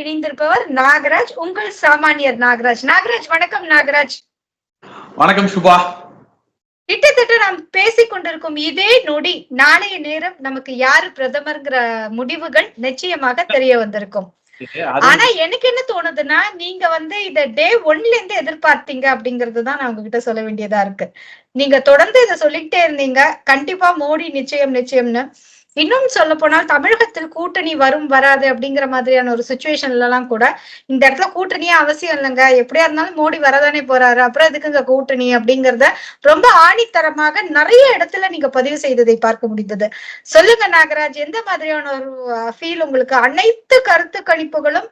இணைந்திருப்பவர் நாகராஜ் உங்கள் சாமானியர் நாகராஜ். நாகராஜ் வணக்கம் நாகராஜ். வணக்கம் சுபா. கிட்டத்தட்ட நாம் பேசிக் கொண்டிருக்கும் இதே நொடி நாளைய நேரம் நமக்கு யாரு பிரதமர்ங்கிற முடிவுகள் நிச்சயமாக தெரிய வந்திருக்கும். ஆனா எனக்கு என்ன தோணுதுன்னா நீங்க வந்து இத டே ஒன்ல இருந்து எதிர்பார்த்தீங்க அப்படிங்கறது தான் நான் உங்ககிட்ட சொல்ல வேண்டியதா இருக்கு. நீங்க தொடர்ந்து இதை சொல்லிக்கிட்டே இருந்தீங்க. கண்டிப்பா மோடி நிச்சயம் நிச்சயம்னு. இன்னும் சொல்ல போனால் தமிழகத்தில் கூட்டணி வரும் வராது அப்படிங்கிற மாதிரியான ஒரு சுச்சுவேஷன்ல எல்லாம் கூட இந்த இடத்துல கூட்டணியே அவசியம் இல்லைங்க. எப்படியா இருந்தாலும் மோடி வரதானே போறாரு. அப்புறம் எதுக்குங்க கூட்டணி அப்படிங்கறத ரொம்ப ஆணித்தரமாக நிறைய இடத்துல நீங்க பதிவு செய்ததை பார்க்க முடிந்தது. சொல்லுங்க நாகராஜ் எந்த மாதிரியான ஒரு ஃபீல் உங்களுக்கு? அனைத்து கருத்து கணிப்புகளும்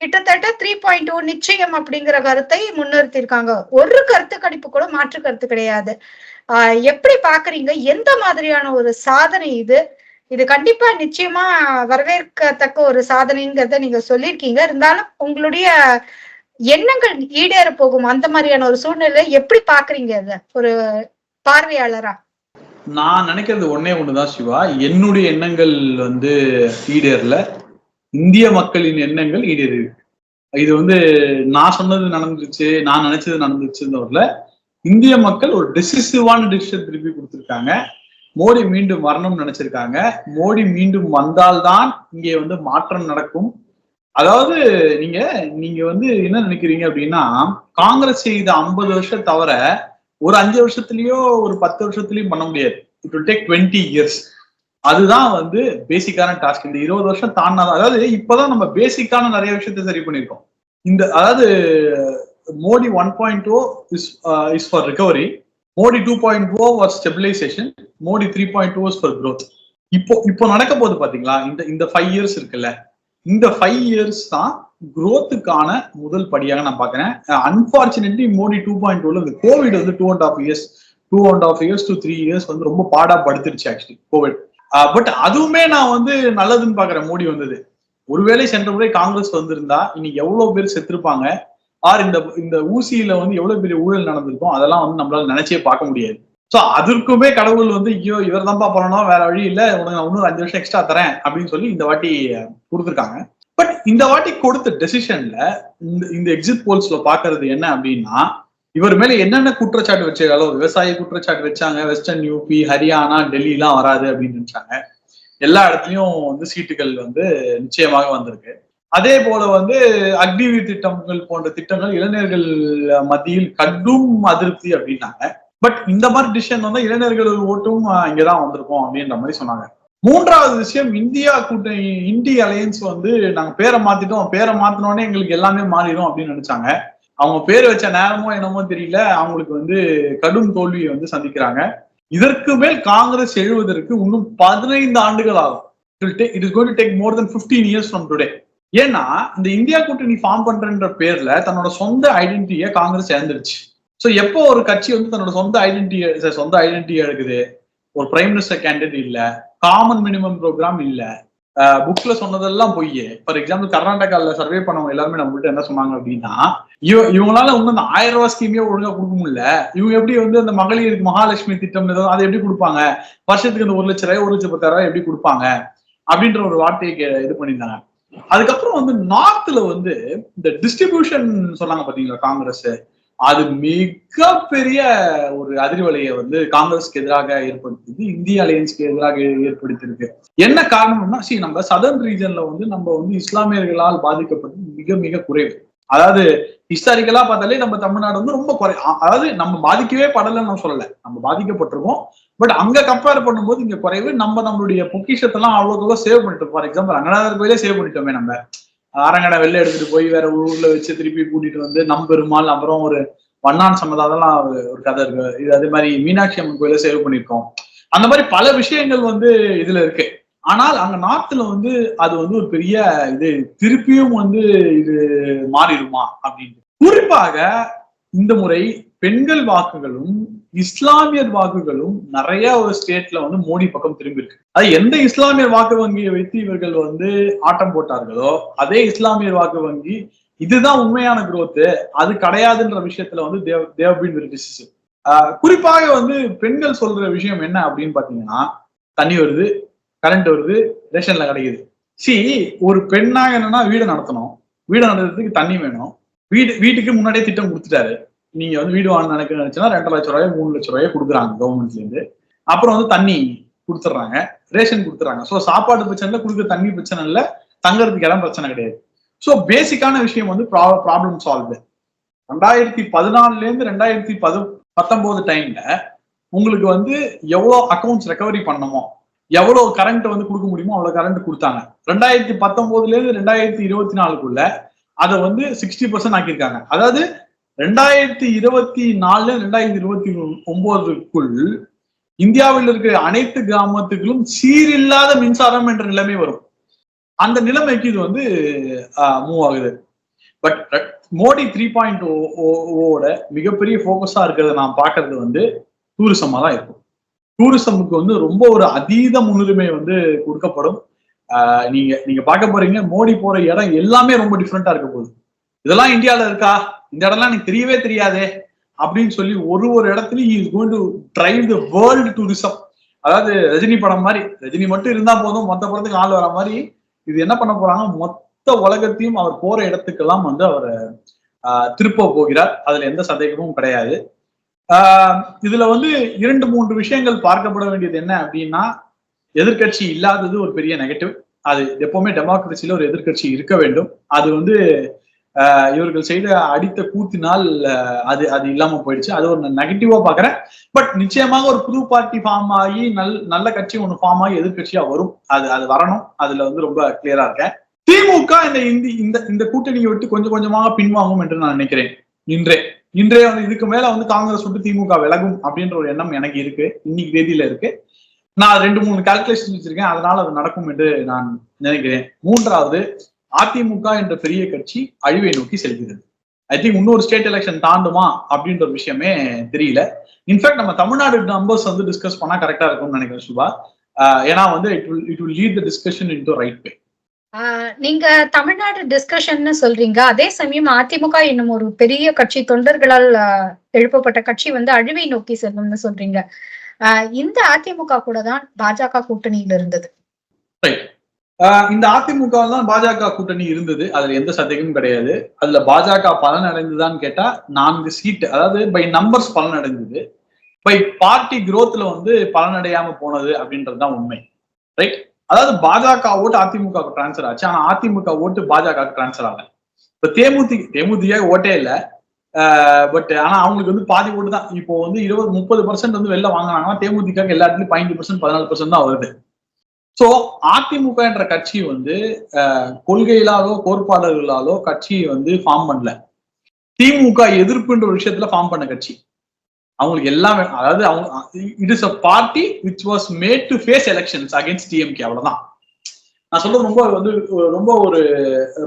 கிட்டத்தட்ட த்ரீ பாயிண்ட் டூ நிச்சயம் அப்படிங்கிற கருத்தை முன்னிறுத்தி இருக்காங்க ஒரு கருத்து கணிப்பு கூட மாற்று கருத்து கிடையாது. ஆஹ் எப்படி பாக்குறீங்க எந்த மாதிரியான ஒரு சாதனை இது? இது கண்டிப்பா நிச்சயமா வரவேற்கத்தக்க ஒரு சாதனைங்கிறத நீங்க சொல்லியிருக்கீங்க. இருந்தாலும் உங்களுடைய எண்ணங்கள் ஈடேற போகும் அந்த மாதிரியான ஒரு சூழ்நிலை எப்படி பாக்குறீங்க அத? ஒரு பார்வையாளரா? நான் நினைக்கிறது ஒன்னே ஒண்ணுதான் சிவா. என்னுடைய எண்ணங்கள் வந்து ஈடேறல. இந்திய மக்களின் எண்ணங்கள் ஈடேறு இது வந்து நான் சொன்னது நடந்துச்சு நான் நினைச்சது நடந்துச்சுன்னு இந்திய மக்கள் ஒரு டெசிசிவான டிசிஷன் திருப்பி கொடுத்துருக்காங்க. மோடி மீண்டும் வரணும்னு நினைச்சிருக்காங்க. மோடி மீண்டும் வந்தால்தான் இங்கே வந்து மாற்றம் நடக்கும். அதாவது நீங்க நீங்க வந்து என்ன நினைக்கிறீங்க அப்படின்னா காங்கிரஸ் செய்த ஐம்பது வருஷம் தவிர ஒரு அஞ்சு வருஷத்துலயோ ஒரு பத்து வருஷத்துலயும் பண்ண முடியாது. It will take twenty years அதுதான் வந்து பேசிக்கான டாஸ்க் இந்த இருபது வருஷம் தாண்டாதான் அதாவது இப்பதான் நம்ம பேசிக்கான நிறைய விஷயத்த சரி பண்ணிருக்கோம் இந்த அதாவது Modi one point two is is for recovery Modi two point O was stabilization Modi three point two for growth இப்போ இப்போ நடக்க போகுது பாத்தீங்களா? இந்த இந்த ஃபைவ் இயர்ஸ் இருக்குல்ல. இந்த ஃபைவ் இயர்ஸ் தான் குரோத்துக்கான முதல் படியாக நான் பாக்குறேன் அன்பார்ச்சுனேட்லி மோடி டூ பாயிண்ட் டூல இந்த கோவிட் வந்து two and half years two and half years two three years வந்து ரொம்ப பாடா படுத்துருச்சு ஆக்சுவலி கோவிட் பட் அதுவுமே நான் வந்து நல்லதுன்னு பாக்குறேன் மோடி வந்தது. ஒருவேளை சென்ற முறை காங்கிரஸ் வந்திருந்தா இன்னைக்கு எவ்வளவு பேர் செத்துருப்பாங்க? ஆர் இந்த இந்த ஊசியில வந்து எவ்வளவு பெரிய ஊழல் நடந்திருக்கும் அதெல்லாம் வந்து நம்மளால நினைச்சே பார்க்க முடியாது. சோ அதற்குமே கடவுள் வந்து ஐயோ இவர் தான்ப்பா பண்ணணும் வேற வழி இல்ல உனக்கு நான் இன்னும் அஞ்சு வருஷம் எக்ஸ்ட்ரா தரேன் அப்படின்னு சொல்லி இந்த வாட்டி கொடுத்துருக்காங்க. பட் இந்த வாட்டி கொடுத்த டெசிஷன்ல இந்த இந்த எக்ஸிட் போல்ஸ்ல பாக்குறது என்ன அப்படின்னா இவர் மேல என்னென்ன குற்றச்சாட்டு வச்சாங்களோ விவசாய குற்றச்சாட்டு வச்சாங்க வெஸ்டர்ன் யூபி ஹரியானா டெல்லி எல்லாம் வராது அப்படின்னு நினைச்சாங்க. எல்லா இடத்துலயும் வந்து சீட்டுகள் வந்து நிச்சயமாக வந்திருக்கு. அதே போல வந்து அக்னிவீர் திட்டங்கள் போன்ற திட்டங்கள் இளைஞர்கள் மத்தியில் கடும் அதிருப்தி அப்படின்னாங்க. பட் இந்த மாதிரி டிசிஷன் வந்து இளைஞர்கள் ஓட்டும் இங்கதான் வந்திருக்கோம் அப்படின்ற மாதிரி சொன்னாங்க. மூன்றாவது விஷயம் இந்தியா கூட்டணி இந்திய அலையன்ஸ் வந்து நாங்க பேரை மாத்திட்டோம். பேரை மாத்தினோடனே எங்களுக்கு எல்லாமே மாறிடும் அப்படின்னு நினைச்சாங்க. அவங்க பேர் வச்ச நேரமோ என்னமோ தெரியல. அவங்களுக்கு வந்து கடும் தோல்வியை வந்து சந்திக்கிறாங்க. இதற்கு மேல் காங்கிரஸ் எழுவதற்கு இன்னும் பதினைந்து ஆண்டுகள் ஆகும். It is going to take more than fifteen years from today ஏன்னா இந்த இந்தியா கூட்டணி ஃபார்ம் பண்றன்ற பேர்ல தன்னோட சொந்த ஐடென்டிட்டியை காங்கிரஸ் இழந்துருச்சு. ஸோ எப்போ ஒரு கட்சி வந்து தன்னோட சொந்த ஐடென்டிட்டி சொந்த ஐடென்டிட்டி எடுக்குது? ஒரு பிரைம் மினிஸ்டர் கேண்டிடேட் இல்ல காமன் மினிமம் ப்ரோக்ராம் இல்ல. புக்ல சொன்னதெல்லாம் பொய். ஃபார் எக்ஸாம்பிள் கர்நாடகாவில் சர்வே பண்ணவங்க எல்லாருமே நம்மள்ட்ட என்ன சொன்னாங்க அப்படின்னா இவ இவங்களால வந்து அந்த ஆயிரம் ரூபாய் ஸ்கீமே ஒழுங்கா கொடுக்க முடியல. இவங்க எப்படி வந்து அந்த மகளிருக்கு மகாலட்சுமி திட்டம் ஏதோ அதை எப்படி கொடுப்பாங்க? வருஷத்துக்கு அந்த ஒரு லட்ச ரூபாய் ஒரு லட்சம் பத்தாயிரம் ரூபாய் எப்படி கொடுப்பாங்க? அப்படின்ற ஒரு வார்த்தையை இது பண்ணியிருந்தாங்க. அதுக்கப்புறம் வந்து நார்த்ல வந்து இந்த டிஸ்ட்ரிபியூஷன் சொன்னாங்க பாத்தீங்களா காங்கிரஸ். அது மிகப்பெரிய ஒரு அதிர்வலையை வந்து காங்கிரஸ்க்கு எதிராக ஏற்படுத்திருக்கு இந்திய அலையன்ஸ்க்கு எதிராக ஏற்படுத்தியிருக்கு. என்ன காரணம்னா சி நம்ம சதர்ன் ரீஜன்ல வந்து நம்ம வந்து இஸ்லாமியர்களால் பாதிக்கப்பட்டது மிக மிக குறைவு. அதாவது ஹிஸ்டாரிக்கலா பார்த்தாலே நம்ம தமிழ்நாடு வந்து ரொம்ப குறை அதாவது நம்ம பாதிக்கவே படலைன்னு நான் சொல்லலை. நம்ம பாதிக்கப்பட்டிருக்கோம். பட் அங்க கம்பேர் பண்ணும்போது இங்க குறைவு. நம்ம நம்மளுடைய பொக்கிஷத்தெல்லாம் அவ்வளோக்கு சேவ் பண்ணிட்டோம். ஃபார் எக்ஸாம்பிள் ரங்கநாதர் கோயிலே சேவ் பண்ணிட்டோமே நம்ம. அரங்கடை வெளில எடுத்துட்டு போய் வேற ஊர்ல வச்சு திருப்பி கூட்டிட்டு வந்து நம்பெருமாள் அப்புறம் ஒரு வண்ணான் சம்மதம் அதெல்லாம் ஒரு கதை இருக்கு. இது அதே மாதிரி மீனாட்சி அம்மன் கோயில சேவ் பண்ணிருக்கோம் அந்த மாதிரி பல விஷயங்கள் வந்து இதுல இருக்கு. ஆனால் அங்க நார்த்ல வந்து அது வந்து ஒரு பெரிய இது திருப்பியும் வந்து இது மாறிடுமா அப்படின்னு குறிப்பாக இந்த முறை பெண்கள் வாக்குகளும் இஸ்லாமியர் வாக்குகளும் நிறைய ஒரு ஸ்டேட்ல வந்து மோடி பக்கம் திரும்பி இருக்கு அது எந்த இஸ்லாமியர் வாக்கு வங்கியை வைத்து இவர்கள் வந்து ஆட்டம் போட்டார்களோ அதே இஸ்லாமியர் வாக்கு வங்கி இதுதான் உண்மையான குரோத்து அது கிடையாதுன்ற விஷயத்துல வந்து தேவ் தேவ் பீன் குறிப்பாக வந்து பெண்கள் சொல்ற விஷயம் என்ன அப்படின்னு பாத்தீங்கன்னா தண்ணி வருது கரண்ட் வருது ரேஷன்ல கிடைக்குது. சி ஒரு பெண்ணாக என்னன்னா வீடு நடத்தணும். வீடு நடத்துறதுக்கு தண்ணி வேணும். வீடு வீட்டுக்கு முன்னாடியே திட்டம் கொடுத்துட்டாரு. நீங்க வந்து வீடு வாங்க நினைக்க நினைச்சுன்னா ரெண்டு லட்சம் ரூபாய் மூணு லட்சம் ரூபாய் கொடுக்குறாங்க கவர்மெண்ட்ல இருந்து. அப்புறம் வந்து தண்ணி கொடுத்துட்றாங்க. ரேஷன் கொடுத்துறாங்க ஸோ சாப்பாடு பிரச்சனை இல்லை கொடுக்குற தண்ணி பிரச்சனை இல்லை தங்குறதுக்கு இடம் பிரச்சனை கிடையாது. ஸோ பேசிக்கான விஷயம் வந்து ப்ராப்ளம் சால்வ் ரெண்டாயிரத்தி பதினாலுல இருந்து ரெண்டாயிரத்தி பது பத்தொன்பது டைம்ல உங்களுக்கு வந்து எவ்வளோ அக்கௌண்ட்ஸ் ரெக்கவரி பண்ணணுமோ எவ்வளோ கரண்ட் வந்து கொடுக்க முடியுமோ அவ்வளோ கரண்ட் கொடுத்தாங்க. ரெண்டாயிரத்தி பத்தொன்பதுல இருந்து ரெண்டாயிரத்தி இருபத்தி நாலுக்குள்ள அதை வந்து சிக்ஸ்டி பர்சன்ட் ஆக்கியிருக்காங்க. அதாவது ரெண்டாயிரத்தி இருபத்தி நாலு ரெண்டாயிரத்தி இருபத்தி ஒன்பதுக்குள் இந்தியாவில் இருக்கிற அனைத்து கிராமத்துகளும் சீரில்லாத மின்சாரம் என்ற நிலைமை வரும். அந்த நிலைமைக்கு இது வந்து மூவ் ஆகுது. பட் மோடி த்ரீ பாயிண்ட் ஓட மிகப்பெரிய ஃபோக்கஸா இருக்கிறத நான் பாக்குறது வந்து டூரிசமா தான் இருக்கும். டூரிசமுக்கு வந்து ரொம்ப ஒரு அதீத முன்னுரிமை வந்து கொடுக்கப்படும். ஆஹ் நீங்க நீங்க பார்க்க போறீங்க மோடி போற இடம் எல்லாமே ரொம்ப டிஃப்ரெண்டா இருக்க போகுது. இதெல்லாம் இந்தியால இருக்கா? இந்த இடம்லாம் எனக்கு தெரியவே தெரியாதே அப்படின்னு சொல்லி ஒரு ஒரு இடத்துலயும் is going to drive the world tourism அதாவது ரஜினி படம் மாதிரி ரஜினி மட்டும் இருந்தா போதும் மொத்த படத்துக்கு ஆள் வர மாதிரி இது என்ன பண்ண போறாங்க மொத்த உலகத்தையும் அவர் போற இடத்துக்கெல்லாம் வந்து அவர் திருப்ப போகிறார். அதுல எந்த சந்தேகமும் கிடையாது. ஆஹ் இதுல வந்து இரண்டு மூன்று விஷயங்கள் பார்க்கப்பட வேண்டியது என்ன அப்படின்னா எதிர்கட்சி இல்லாதது ஒரு பெரிய நெகட்டிவ் அது எப்பவுமே டெமோக்ரஸில ஒரு எதிர்கட்சி இருக்க வேண்டும். அது வந்து இவர்கள் செய்த அடித்த கூத்தினால் அது அது இல்லாம போயிடுச்சு. அது ஒரு நெகட்டிவா பாக்குறேன் பட் நிச்சயமாக ஒரு புது பார்ட்டி ஃபார்ம் ஆகி நல் நல்ல கட்சி ஒன்று ஃபார்ம் ஆகி எதிர்கட்சியா வரும். அது அது வரணும். அதுல வந்து ரொம்ப கிளியரா இருக்கேன். திமுக இந்த இந்தி இந்த இந்த கூட்டணியை விட்டு கொஞ்சம் கொஞ்சமாக பின்வாங்கும் என்று நான் நினைக்கிறேன். இன்றே. இன்றைய வந்து இதுக்கு மேல வந்து காங்கிரஸ் விட்டு திமுக விலகும் அப்படின்ற ஒரு எண்ணம் எனக்கு இருக்கு. இன்னைக்கு தேதியில இருக்கு. நான் ரெண்டு மூணு கால்குலேஷன் வச்சிருக்கேன். அதனால அது நடக்கும் என்று நான் நினைக்கிறேன். மூன்றாவது அதிமுக என்ற பெரிய கட்சி அழிவை நோக்கி செல்கிறது. ஐ திங்க் இன்னொரு ஸ்டேட் எலெக்ஷன் தாண்டுமா அப்படின்ற ஒரு விஷயமே தெரியல. இன்ஃபேக்ட் நம்ம தமிழ்நாடு நம்பர்ஸ் வந்து டிஸ்கஸ் பண்ணா கரெக்டா இருக்கும்னு நினைக்கிறேன் சுபா. ஏன்னா வந்து it will it will lead the discussion into right way நீங்க தமிழ்நாடு டிஸ்கஷன் சொல்றீங்க. அதே சமயம் அதிமுக என்னும் ஒரு பெரிய கட்சி தொண்டர்களால் எழுப்பப்பட்ட கட்சி வந்து அழிவை நோக்கி செல்லும்னு சொல்றீங்க. இந்த அதிமுக கூட தான் பாஜக கூட்டணியில் இருந்தது இந்த அதிமுக தான் பாஜக கூட்டணி இருந்தது. அதுல எந்த சந்தேகமும் கிடையாது. அதுல பாஜக பலன் அடைந்ததான்னு கேட்டா நான்கு சீட்டு அதாவது பை நம்பர்ஸ் பலன் அடைந்தது பை பார்ட்டி குரோத்ல வந்து பலனடையாம போனது அப்படின்றதுதான் உண்மை. ரைட் அதாவது பாஜக ஓட்டு அதிமுக டிரான்ஸ்ஃபர் ஆச்சு. ஆனா அதிமுக ஓட்டு பாஜக டிரான்ஸ்ஃபர் ஆகல. இப்ப தேமுதி தேமுதிக ஓட்டே இல்லை. பட் ஆனா அவங்களுக்கு வந்து பாதி ஓட்டு தான் இப்போ வந்து இருபது முப்பது பர்சன்ட் வந்து வெளில வாங்கினாங்கன்னா தேமுதிக எல்லா இடத்துலயும் பதினஞ்சு பர்சன்ட் பதினாலு பர்சன்ட் தான் வருது. சோ அதிமுக என்ற கட்சி வந்து கொள்கையிலாலோ கோட்பாடுகளாலோ கட்சி வந்து ஃபார்ம் பண்ணல. திமுக எதிர்ப்புன்ற ஒரு விஷயத்துல ஃபார்ம் பண்ண கட்சி. அவங்களுக்கு எல்லாமே அதாவது அவங்க it is a party which was made to face elections against DMK அவ்வளவுதான். நான் சொல்றது ரொம்ப வந்து ரொம்ப ஒரு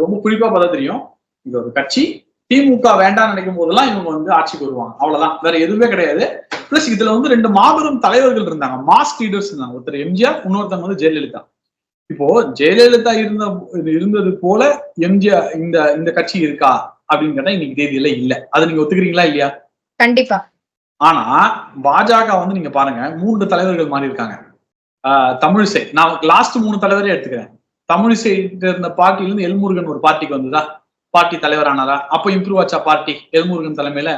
ரொம்ப குறிப்பா பார்த்தா தெரியும். இது ஒரு கட்சி. திமுக வேண்டாம்னு நினைக்கும் போதெல்லாம் இவங்க வந்து ஆட்சிக்கு வருவாங்க. அவ்வளவுதான். வேற எதுவுமே கிடையாது. பிளஸ் இதுல வந்து ரெண்டு மாபெரும் தலைவர்கள் இருந்தாங்க. மாஸ் லீடர்ஸ் இருந்தாங்க. ஒருத்தர் எம்ஜிஆர் இன்னொருத்தவங்க வந்து ஜெயலலிதா. இப்போ ஜெயலலிதா இருந்த இருந்தது போல எம்ஜிஆர் இந்த இந்த கட்சி இருக்கா அப்படின்னு கேட்டா இன்னைக்கு தேதியில இல்ல. அதை நீங்க ஒத்துக்கிறீங்களா இல்லையா? கண்டிப்பா. ஆனா பாஜக வந்து நீங்க பாருங்க மூன்று தலைவர்கள் மாறி இருக்காங்க. தமிழிசை. நான் லாஸ்ட் மூணு தலைவரே எடுத்துக்கிறேன். தமிழிசை இருந்த பார்ட்டில இருந்து எல்முருகன் ஒரு பார்ட்டிக்கு வந்ததா? பார்ட்டி தலைவர் ஆனாரா இம்ப்ரூவ் ஆச்சா பார்ட்டி? எல்முருகன் தலைமையில?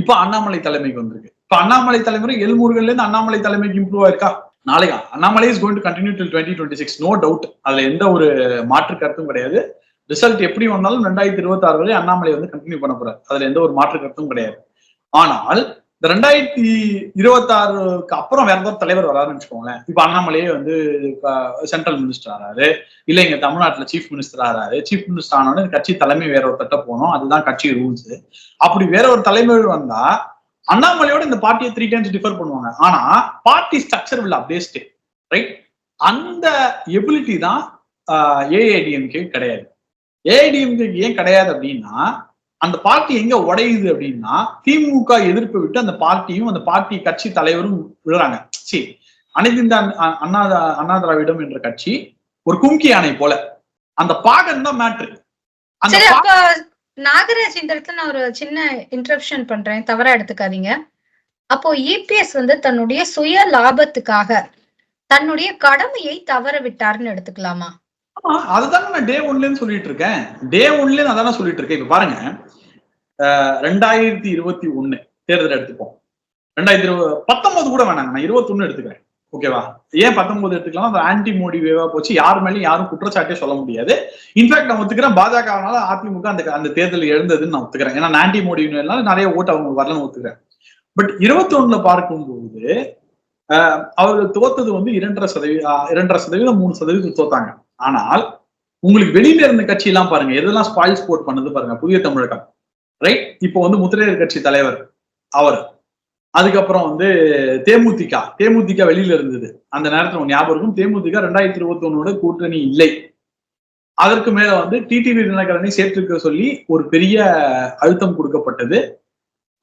இப்ப அண்ணாமலை தலைமைக்கு வந்திருக்கு. இப்ப அண்ணாமலை தலைமுறை எல்முருகன்ல இருந்து அண்ணாமலை தலைமைக்கு இம்ப்ரூவ் ஆயிருக்கா? நாளைக்கா. Annamalai is going to continue till twenty twenty six no doubt அதுல எந்த ஒரு மாற்று கருத்தும் கிடையாது. ரிசல்ட் எப்படி வந்தாலும் ரெண்டாயிரத்தி இருபத்தி ஆறு வரை அண்ணாமலை வந்து கண்டினியூ பண்ண போறாரு. அதுல எந்த ஒரு மாற்று கருத்தும் கிடையாது. ஆனால் இந்த ரெண்டாயிரத்தி இருபத்தி ஆறுக்கு அப்புறம் வேற ஏதாவது தலைவர் வராருன்னு வச்சுக்கோங்களேன். இப்ப அண்ணாமலையே வந்து சென்ட்ரல் மினிஸ்டர் ஆறாரு. இல்ல இங்க தமிழ்நாட்டுல சீஃப் மினிஸ்டர் ஆறாரு. சீஃப் மினிஸ்டர் ஆனோட கட்சி தலைமை வேற ஒரு தட்ட போனோம் அதுதான் கட்சி ரூல்ஸ் அப்படி வேற ஒரு தலைமை வந்தா அண்ணாமலையோட இந்த பார்ட்டியை த்ரீ டைம்ஸ் டிஃபர் பண்ணுவாங்க. ஆனா party structure will updated right அந்த எபிலிட்டி தான் ஏஐடிஎம்கே கிடையாது. ஏஐடிஎம்கே ஏன் கிடையாது அப்படின்னா அந்த பார்ட்டி எங்க உடையுது அப்படின்னா திமுக எதிர்ப்பை விட்டு அந்த பார்ட்டியும் அந்த பார்ட்டி கட்சி தலைவரும் விழுறாங்க சரி அனைத்து இந்த அண்ணா அண்ணா திராவிடம் என்ற கட்சி ஒரு கும்கி யானை போல. அந்த பாகன் தான் மேட்ரு நாகராஜ் இந்த இடத்துல நான் ஒரு சின்ன இன்டரப்ஷன் பண்றேன். தவறா எடுத்துக்காதீங்க. அப்போ இபிஎஸ் வந்து தன்னுடைய சுய லாபத்துக்காக தன்னுடைய கடமையை தவற விட்டார்னு எடுத்துக்கலாமா? ஆமா நான் டே ஒன்லன்னு சொல்லிட்டு இருக்கேன். டே ஒன்லேன்னு அதானே சொல்லிட்டு இருக்கேன். இப்ப பாருங்க. ரெண்டாயிரத்தி இருபத்தி ஒண்ணு. தேர்தல் எடுத்துப்போம். ரெண்டாயிரத்தி இருபது பத்தொன்பது கூட வேணாங்க. நான் இருபத்தொன்னு எடுத்துக்கிறேன். ஓகேவா ஏன் பத்தொன்பது எடுத்துக்கலாம் அந்த ஆன்டி மோடி வேவா போச்சு. யார் மேலேயும் யாரும் குற்றச்சாட்டே சொல்ல முடியாது. இன்ஃபேக்ட் நான் ஒத்துக்கிறேன். பாஜகனால அதிமுக அந்த அந்த தேர்தல் எழுந்ததுன்னு நான் ஒத்துக்கிறேன். ஏன்னா ஆன்டி மோடினால நிறைய ஓட்டு அவங்க வரலன்னு ஒத்துக்கிறேன். பட் இருபத்தொன்னுல பார்க்கும்போது அஹ், அவர்கள் தோத்தது வந்து இரண்டரை சதவீதம் இரண்டரை சதவீதம் மூணு சதவீதம் தோத்தாங்க. ஆனால் உங்களுக்கு வெளியில இருந்த கட்சி எல்லாம் பாருங்க எதெல்லாம் ஸ்பாயில் ஸ்போர்ட் பண்ணது பாருங்க புதிய தமிழகம் ரைட் இப்போ வந்து முத்திரையர் கட்சி தலைவர் அவர். அதுக்கப்புறம் வந்து தேமுதிக. தேமுதிக வெளியில இருந்தது. அந்த நேரத்துல ஞாபகம் இருக்கும். தேமுதிக ரெண்டாயிரத்தி இருபத்தி ஒன்னோட கூட்டணி இல்லை. அதற்கு மேல வந்து டிடிவி தினகரனை சேர்த்துக்க சொல்லி ஒரு பெரிய அழுத்தம் கொடுக்கப்பட்டது.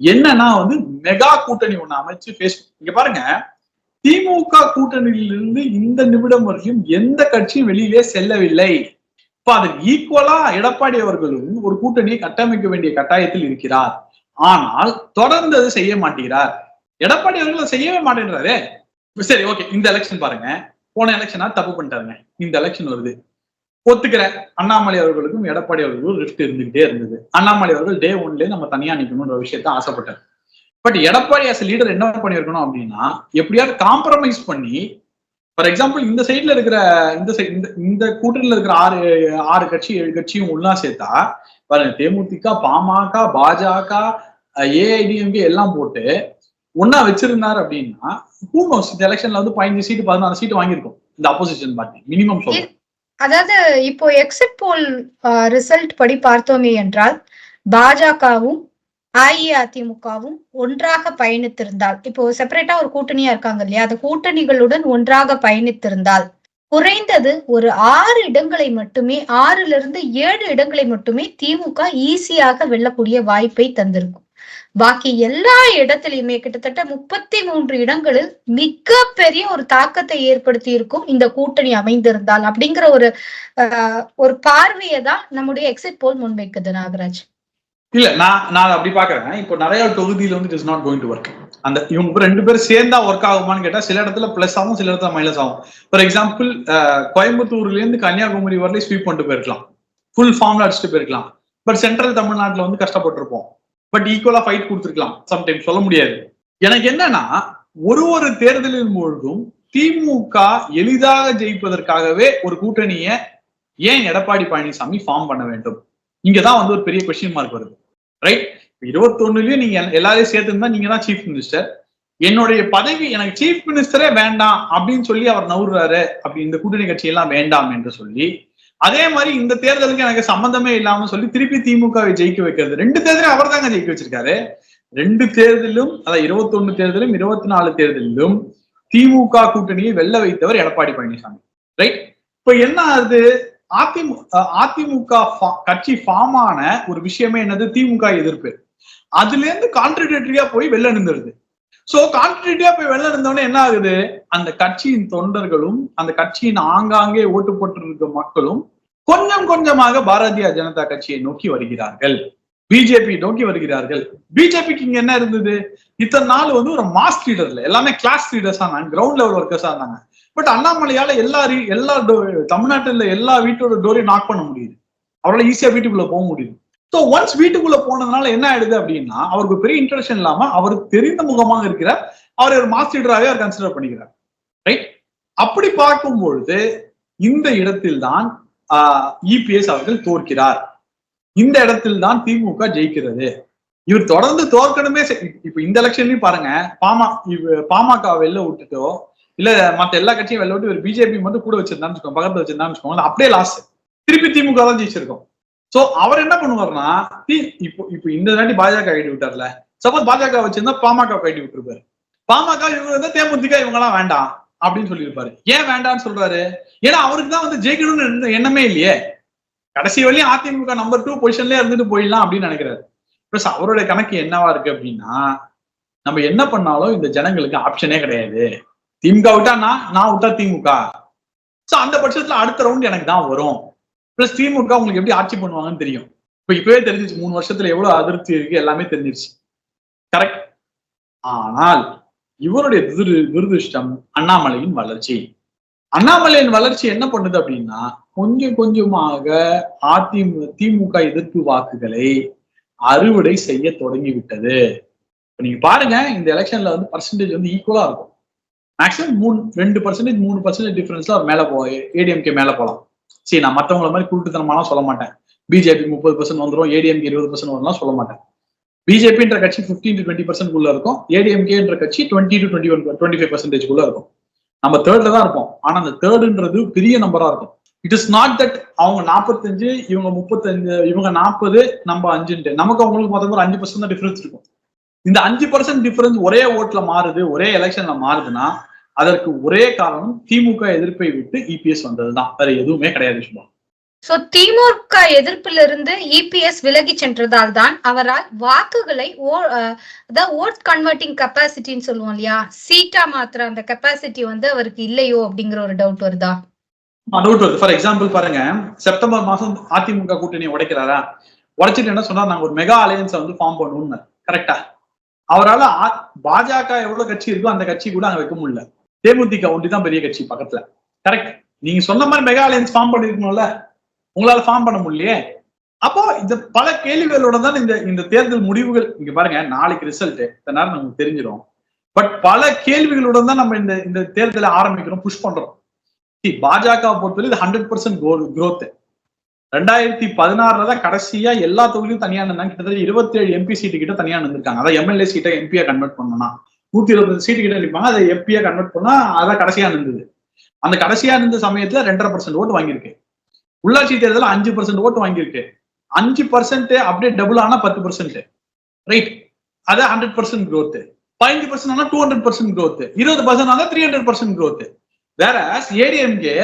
என்னன்னா வந்து மெகா கூட்டணி ஒண்ணு அமைச்சு பேஸ் இங்க பாருங்க. திமுக கூட்டணியிலிருந்து இந்த நிமிடம் வரையும் எந்த கட்சியும் வெளியிலே செல்லவில்லை. இப்ப அதுக்கு ஈக்குவலா எடப்பாடி அவர்களும் ஒரு கூட்டணியை கட்டமைக்க வேண்டிய கட்டாயத்தில் இருக்கிறார். ஆனால் தொடர்ந்து அது செய்ய மாட்டேங்கிறார். எடப்பாடி அவர்கள் செய்யவே மாட்டேன்றாரு. சரி ஓகே இந்த எலெக்ஷன் பாருங்க. போன எலெக்ஷனா தப்பு பண்ணிட்டாருங்க. இந்த எலெக்ஷன் வருது. ஒத்துக்கிறேன் அண்ணாமலை அவர்களுக்கும் எடப்பாடி அவர்களுக்கும் ரிஃப்ட் இருந்துகிட்டே இருந்தது. அண்ணாமலை அவர்கள் டே ஒன்ல நம்ம தனியா நிக்கணும்ன்ற விஷயத்த ஆசைப்பட்டார். பட் எடப்பாடி ஆஸ் லீடர் என்ன பண்ணியிருக்கணும் அப்படின்னா எப்படியாவது காம்ப்ரமைஸ் பண்ணி ஃபார் எக்ஸாம்பிள் இந்த சைட்ல இருக்கிற இந்த சைட் இந்த இந்த கூட்டணியில இருக்கிற ஆறு ஆறு கட்சி ஏழு கட்சியும் உள்ளா சேர்த்தா பாருங்க தேமுதிக பாமக பாஜக ஏஐடிஎம்கே எல்லாம் போட்டு ஒன்னா வச்சிருந்தாரு அப்படின்னா ஹூனோஸ் இந்த எலெக்ஷன்ல வந்து பதினஞ்சு சீட்டு பதினாறு சீட்டு வாங்கியிருக்கும். இந்த அப்போசிஷன் பார்ட்டி மினிமம் சொல்றேன். அதாவது இப்போ எக்ஸிட் போல் ரிசல்ட் படி பார்த்தோமே என்றால் பாஜகவும் அஇஅதிமுகவும் ஒன்றாக பயணித்திருந்தால் இப்போ செப்பரேட்டா ஒரு கூட்டணியா இருக்காங்க இல்லையா? அந்த கூட்டணிகளுடன் ஒன்றாக பயணித்திருந்தால் குறைந்தது ஒரு ஆறு இடங்களை மட்டுமே ஆறுல இருந்து ஏழு இடங்களை மட்டுமே திமுக ஈஸியாக வெல்லக்கூடிய வாய்ப்பை தந்திருக்கும். பாக்கி எல்லா இடத்திலையுமே கிட்டத்தட்ட முப்பத்தி மூன்று இடங்களில் மிக பெரிய ஒரு தாக்கத்தை ஏற்படுத்தி இருக்கும் இந்த கூட்டணி அமைந்திருந்தால் அப்படிங்கிற ஒரு ஆஹ், ஒரு பார்வையை தான் நம்முடைய எக்ஸிட் போல் முன்வைக்குது நாகராஜ். இல்ல நான் நான் அப்படி பாக்குறேன் இப்போ நிறைய தொகுதியில வந்து it is not going to work அந்த இவங்க ரெண்டு பேரும் சேர்ந்தா ஒர்க் ஆகுமான்னு கேட்டா சில இடத்துல பிளஸ் ஆகும் சில இடத்துல மைனஸ் ஆகும். ஃபார் எக்ஸாம்பிள் கோயம்புத்தூர்ல இருந்து கன்னியாகுமரி வரலையும் ஸ்வீப் பண்ணிட்டு போயிருக்கலாம். ஃபுல் ஃபார்ம்ல அடிச்சுட்டு போயிருக்கலாம். பட் சென்ட்ரல் தமிழ்நாட்டுல வந்து கஷ்டப்பட்டிருப்போம். பட் ஈக்குவலா ஃபைட் கொடுத்துருக்கலாம். சம்டைம் சொல்ல முடியாது. எனக்கு என்னன்னா ஒரு ஒரு தேர்தலின் பொழுதும் திமுக எளிதாக ஜெயிப்பதற்காகவே ஒரு கூட்டணியை ஏன் எடப்பாடி பழனிசாமி ஃபார்ம் பண்ண வேண்டும்? இங்கதான் வந்து ஒரு பெரிய கொஸ்டின் மார்க் வருது. ரைட் இருபத்தொன்னுலயும் நீங்க எல்- எல்லாரையும் சேர்த்துருந்தா நீங்க தான் சீஃப் மினிஸ்டர் என்னுடைய பதவி எனக்கு சீஃப் மினிஸ்டரே வேண்டாம் அப்படின்னு சொல்லி அவர் நவுறாரு அப்படி இந்த கூட்டணி கட்சி எல்லாம் வேண்டாம் என்று சொல்லி அதே மாதிரி இந்த தேர்தலுக்கு எனக்கு சம்பந்தமே இல்லாம சொல்லி திருப்பி திமுகவை ஜெயிக்க வைக்கிறது. ரெண்டு தேர்தலையும் அவர் தாங்க ஜெயிக்க வச்சிருக்காரு. ரெண்டு தேர்தலும் அதாவது இருபத்தொன்னு தேர்தலும் இருபத்தி நாலு தேர்தலிலும் திமுக கூட்டணியை வெல்ல வைத்தவர் எடப்பாடி பழனிசாமி. ரைட் இப்ப என்ன ஆகுது? அதிமுக அதிமுக கட்சி ஃபார்ம் ஆன ஒரு விஷயமே என்னது? திமுக எதிர்ப்பு. அதுல இருந்து கான்ட்ரடிக்டரியா போய் வெளில நின்றுடுது. சோ கான்ட்ரடிக்டரியா போய் வெளில நின்றோடனே என்ன ஆகுது? அந்த கட்சியின் தொண்டர்களும் அந்த கட்சியின் ஆங்காங்கே ஓட்டு போட்டு மக்களும் கொஞ்சம் கொஞ்சமாக பாரதிய ஜனதா கட்சியை நோக்கி வருகிறார்கள். பிஜேபி நோக்கி வருகிறார்கள். பிஜேபிக்கு இங்க என்ன இருந்தது? இத்தனை நாள் வந்து ஒரு மாஸ் லீடர்ல எல்லாமே கிளாஸ் லீடர்ஸா இருந்தாங்க கிரவுண்ட் லெவல் ஒர்க்கர்ஸா இருந்தாங்க. பட் அண்ணாமலையால எல்லா எல்லா do- தமிழ்நாட்டுல எல்லா வீட்டோட டோரையும் நாக் பண்ண முடியுது. அவரால் ஈஸியா வீட்டுக்குள்ள போக முடியுது ஸோ ஒன்ஸ் வீட்டுக்குள்ள போனதுனால என்ன ஆயிடுது அப்படின்னா அவருக்கு பெரிய இன்ட்ரெஸ்ட் இல்லாம அவருக்கு தெரிந்த முகமாக இருக்கிறார் அவர் ஒரு மாஸ் லீடராகவே அவர் கன்சிடர் பண்ணிக்கிறார். ரைட் அப்படி பார்க்கும் பொழுது இந்த இடத்தில் தான் இபிஎஸ் அவர்கள் தோற்கிறார். இந்த இடத்தில் தான் திமுக ஜெயிக்கிறது. இவர் தொடர்ந்து தோற்கணுமே இப்ப இந்த எலெக்ஷன்லயும் பாருங்க பாமா பாமக வெளில விட்டுட்டோ இல்ல மத்த எல்லா கட்சியும் வெளில விட்டு ஒரு பிஜேபி மட்டும் கூட வச்சிருந்தான்னு வச்சுக்கோங்க பக்கத்துல வச்சிருந்தான்னு வச்சுக்கோங்க அப்படியே லாஸ் திருப்பி திமுக தான் ஜெயிச்சிருக்கோம். சோ அவர் என்ன பண்ணுவார்னா தி- இப்போ இப்போ இந்த நாட்டி பாஜக கைட்டு விட்டார்ல. சப்போஸ் பாஜக வச்சிருந்தா பாமக கைட்டு விட்டுருப்பாரு. பாமக இவங்க வந்து தேமுதிக இவங்க எல்லாம் வேண்டாம் அப்படின்னு சொல்லியிருப்பாரு. ஏன் வேண்டாம்னு சொல்றாரு? ஏன்னா அவருக்கு தான் வந்து ஜெயிக்கணும்னு எண்ணமே இல்லையே. கடைசி வரையும் அதிமுக நம்பர் டூ பொசிஷன்லயே இருந்துட்டு போயிடலாம் அப்படின்னு நினைக்கிறாரு. பிளஸ் அவருடைய கணக்கு என்னவா இருக்கு அப்படின்னா நம்ம என்ன பண்ணாலும் இந்த ஜனங்களுக்கு ஆப்ஷனே கிடையாது. திமுக விட்டா நான் நான் விட்டா திமுக. சோ அந்த பட்சத்துல அடுத்த ரவுண்ட் எனக்கு தான் வரும். பிளஸ் திமுக உங்களுக்கு எப்படி ஆட்சி பண்ணுவாங்கன்னு தெரியும். இப்ப இப்பவே தெரிஞ்சிச்சு மூணு வருஷத்துல எவ்வளவு அதிருப்தி இருக்கு எல்லாமே தெரிஞ்சிருச்சு. கரெக்ட் ஆனால் இவருடைய துரு துரதிருஷ்டம் அண்ணாமலையின் வளர்ச்சி. அண்ணாமலையின் வளர்ச்சி என்ன பண்ணுது அப்படின்னா கொஞ்சம் கொஞ்சமாக அதிமுக திமுக எதிர்ப்பு வாக்குகளை அறுவடை செய்ய தொடங்கி விட்டது. இப்ப நீங்க பாருங்க இந்த எலெக்ஷன்ல வந்து பர்சன்டேஜ் வந்து ஈக்குவலா இருக்கும். மேக்ஸிமம் மூணு ரெண்டு பர்சன்டேஜ் மூணு பர்சன்டேஜ் டிஃபரன்ஸ்ல அவர் மேல போ ஏடிஎம்கே மேல போலாம். சரி நான் மற்றவங்கள மாதிரி குருட்டுத்தனமாலாம் சொல்ல மாட்டேன். பிஜேபி முப்பது பர்சன்ட் வந்துடும் ஏடிஎம்கே இருபது பர்சன்ட் வரலாம் சொல்ல மாட்டேன். பிஜேபின்ற கட்சி ஃபிஃப்டீன் டு டுவெண்ட்டி பர்சன்ட் குள்ள இருக்கும். ஏடிஎம்கேன்ற கட்சி twenty two twenty one twenty five percentage குள்ள இருக்கும். நம்ம தேர்ட்ல தான் இருப்போம். ஆனா அந்த தேர்டுன்றது பெரிய நம்பரா இருக்கும். இட் இஸ் நாட் தட் அவங்க நாற்பத்தஞ்சு இவங்க முப்பத்தஞ்சு இவங்க நாற்பது நம்ம அஞ்சுன்ட்டு. நமக்கு அவங்களுக்கு மொத்தம் ஒரு அஞ்சு பர்சன்ட் தான் டிஃபரன்ஸ் இருக்கும். இந்த அஞ்சு பர்சன்ட் டிஃபரன்ஸ் ஒரே ஓட்ல மாறுது ஒரே எலெக்ஷன்ல மாறுதுன்னா அதற்கு ஒரே காரணம் திமுக எதிர்ப்பை விட்டு இபிஎஸ் வந்ததுதான். வேற எதுவுமே கிடையாது சும்மா. சோ திமுக எதிர்ப்பிலிருந்து இபிஎஸ் விலகி சென்றதால் தான் அவரால் வாக்குகளை ஓட் கன்வெர்ட்டிங் கெப்பாசிட்டின்னு சொல்லுவோம் இல்லையா? சீட்டா மாத்திர அந்த கெப்பாசிட்டி வந்து அவருக்கு இல்லையோ அப்படிங்கிற ஒரு டவுட் வருதா? டவுட் வருது. ஃபார் எக்ஸாம்பிள் பாருங்க. செப்டம்பர் மாசம் அதிமுக கூட்டணியை உடைக்கிறாரா? உடைச்சிட்டு என்ன சொன்னா நாங்க ஒரு மெகா அலையன்ஸ் வந்து ஃபார்ம் பண்ணுவோம்னு கரெக்டா அவரால் பாஜக எவ்வளவு கட்சி இருக்கோ அந்த கட்சி கூட அங்க வைக்க முடியல. தேமுதிக ஒண்டி தான் பெரிய கட்சி பக்கத்துல. கரெக்ட் நீங்க சொன்ன மாதிரி மெகா அலையன்ஸ் ஃபார்ம் பண்ணிருக்கணும்ல. உங்களால ஃபார்ம் பண்ண முடியலையே. அப்போ இந்த பல கேள்விகளோட தான் இந்த இந்த தேர்தல் முடிவுகள் இங்க பாருங்க நாளைக்கு ரிசல்ட் இந்த நேரம் நமக்கு தெரிஞ்சிடும். பட் பல கேள்விகளுடன் தான் நம்ம இந்த இந்த தேர்தலை ஆரம்பிக்கிறோம் புஷ் பண்றோம். பாஜக பொறுத்தவரை இது ஹண்ட்ரட் பர்சன்ட் growth. ரெண்டாயிரத்தி பதினாறுல தான் கடைசியா எல்லா தொகுதியும் தனியா நின்னாங்க. கிட்டத்தட்ட இருபத்தி ஏழு எம்பி சீட்டு கிட்ட தனியா நின்றுருக்காங்க அதான் எம்எல்ஏ சீட்டை எம்பியா கன்வெர்ட் பண்ணணும் நூத்தி இருபது சீட்டு கிட்ட நிற்பாங்க அதை எம்பியா கன்வெர்ட் பண்ணா அதான் கடைசியா இருந்தது அந்த கடைசியா இருந்த சமயத்துல ரெண்டரை பர்சன்ட் ஓட்டு வாங்கியிருக்கு உள்ளாட்சி தேர்தலில் அஞ்சு பர்சன்ட் ஓட்டு வாங்கியிருக்கு அஞ்சு பர்சன்ட் அப்படியே டபுள் ஆனா பத்து பர்சன்ட் ரைட் அது ஹண்ட்ரட் பர்சன்ட் க்ரோத் பதினஞ்சு பர்சன்ட் ஆனா டூ ஹண்ட்ரட் பர்சன்ட் க்ரோத் இருபது பர்சன்ட் ஆனா த்ரீ ஹண்ட்ரட் பர்சன்ட் க்ரோத் வேற ஏடிஎம்கே